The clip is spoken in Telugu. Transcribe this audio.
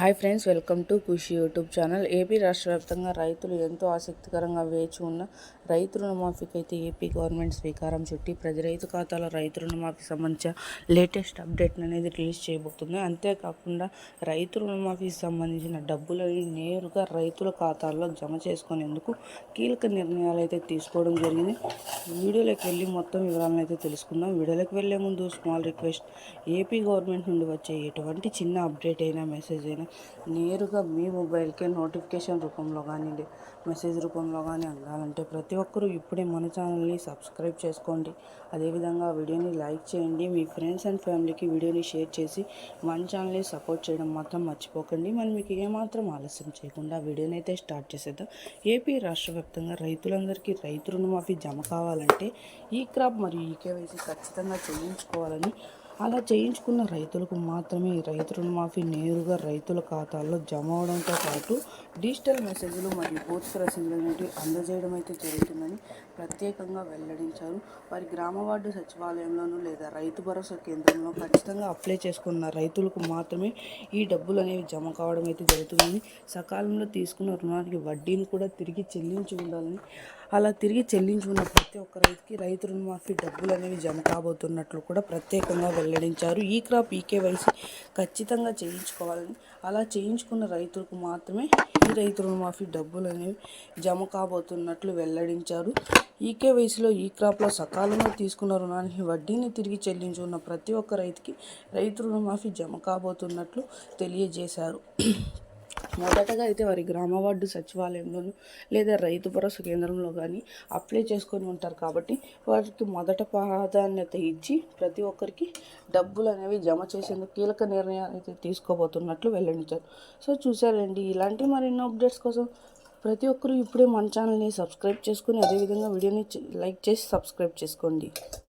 Hi friends welcome to Khushi YouTube channel. AP రాష్ట్ర వ్యాప్తంగా రైతులు ఎంతో ఆసక్తికరంగా వేచి ఉన్న రైతు రుణమాఫీకి అయితే ఏపీ గవర్నమెంట్ స్వీకారం చుట్టి ప్రతి రైతు ఖాతాలో రైతు రుణమాఫీకి సంబంధించిన లేటెస్ట్ అప్డేట్ అనేది రిలీజ్ చేయబోతుంది. అంతేకాకుండా రైతు రుణమాఫీకి సంబంధించిన డబ్బులని నేరుగా రైతుల ఖాతాల్లో జమ చేసుకునేందుకు కీలక నిర్ణయాలు అయితే తీసుకోవడం జరిగింది. వీడియోలోకి వెళ్ళి మొత్తం వివరాలను అయితే తెలుసుకుందాం. వీడియోలోకి వెళ్ళే ముందు స్మాల్ రిక్వెస్ట్ ఏపీ గవర్నమెంట్ నుండి వచ్చే ఎటువంటి చిన్న అప్డేట్ అయినా మెసేజ్ అయినా నేరుగా మీ మొబైల్కే నోటిఫికేషన్ రూపంలో కానీ మెసేజ్ రూపంలో కానీ అందాలంటే ప్రతి ఒక్కరూ ఇప్పుడే మన ఛానల్ని సబ్స్క్రైబ్ చేసుకోండి. అదేవిధంగా వీడియోని లైక్ చేయండి. మీ ఫ్రెండ్స్ అండ్ ఫ్యామిలీకి వీడియోని షేర్ చేసి మన ఛానల్ని సపోర్ట్ చేయడం మాత్రం మర్చిపోకండి. మనం మీకు ఏమాత్రం ఆలస్యం చేయకుండా వీడియోని అయితే స్టార్ట్ చేసేద్దాం. ఏపీ రాష్ట్ర వ్యాప్తంగా రైతులందరికీ రైతు రుణమాఫీ జమ కావాలంటే ఈ క్రాప్ మరియు ఈ కేవైసీ ఖచ్చితంగా చేయించుకోవాలని అలా చేయించుకున్న రైతులకు మాత్రమే రైతు రుణమాఫీ నేరుగా రైతుల ఖాతాల్లో జమ అవడంతో పాటు డిజిటల్ మెసేజ్లు మరియు పోస్ట్ రసీదులు అనేవి అందజేయడం అయితే జరుగుతుందని ప్రత్యేకంగా వెల్లడించారు. వారి గ్రామ వార్డు సచివాలయంలోనూ లేదా రైతు భరోసా కేంద్రంలో ఖచ్చితంగా అప్లై చేసుకున్న రైతులకు మాత్రమే ఈ డబ్బులు అనేవి జమ కావడం అయితే జరుగుతుందని సకాలంలో తీసుకున్న రుణానికి వడ్డీని కూడా తిరిగి చెల్లించి ఉండాలని అలా తిరిగి చెల్లించి ఉన్న ప్రతి ఒక్క రైతుకి రైతు రుణమాఫీ డబ్బులు అనేవి జమ కాబోతున్నట్లు కూడా ప్రత్యేకంగా వెల్లడించారు. ఈ క్రాప్ ఈకేవైసీ ఖచ్చితంగా చేయించుకోవాలని అలా చేయించుకున్న రైతులకు మాత్రమే ఈ రైతు రుణమాఫీ డబ్బులు అనేవి జమ కాబోతున్నట్లు వెల్లడించారు. ఈకేవైసీలో ఈ క్రాప్లో సకాలంలో తీసుకున్న రుణానికి వడ్డీని తిరిగి చెల్లించుకున్న ప్రతి ఒక్క రైతుకి రైతు రుణమాఫీ జమ కాబోతున్నట్లు తెలియజేశారు. మొదటగా అయితే వారి గ్రామ వార్డు సచివాలయంలోనూ లేదా రైతు భరోసా కేంద్రంలో కానీ అప్లై చేసుకొని ఉంటారు కాబట్టి వారికి మొదట ప్రాధాన్యత ఇచ్చి ప్రతి ఒక్కరికి డబ్బులు అనేవి జమ చేసేందుకు కీలక నిర్ణయాలు అయితే తీసుకోబోతున్నట్లు వెల్లడించారు. సో చూసారండి ఇలాంటి మరిన్ని అప్డేట్స్ కోసం ప్రతి ఒక్కరూ ఇప్పుడే మన ఛానల్ని సబ్స్క్రైబ్ చేసుకుని అదేవిధంగా వీడియోని లైక్ చేసి సబ్స్క్రైబ్ చేసుకోండి.